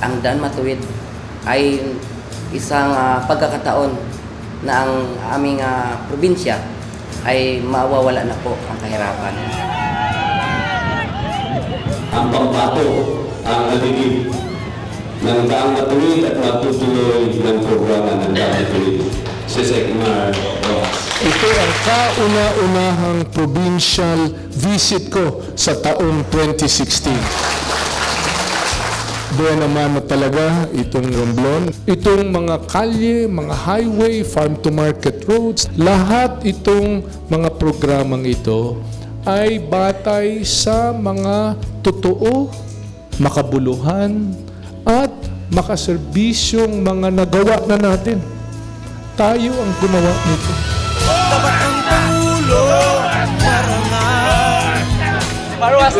ang daan matuwid ay isang ah, pagkakataon na ang aming ah, probinsya ay mawawala na po ang kahirapan. ang pambato ang aligid ng daang matuloy at matutuloy ng programa ng daang matuloy. Si Sekmar Rojas. Ito ang kauna-unahang provincial visit ko sa taong 2016. Buwan naman na talaga itong Romblon. Itong mga kalye, mga highway, farm-to-market roads, lahat itong mga programang ito ay batay sa mga totoo, makabuluhan, at makaserbisyong mga nagawa na natin. Tayo ang gumawa nito. Dapat ang Pangulo Marangal Maruas.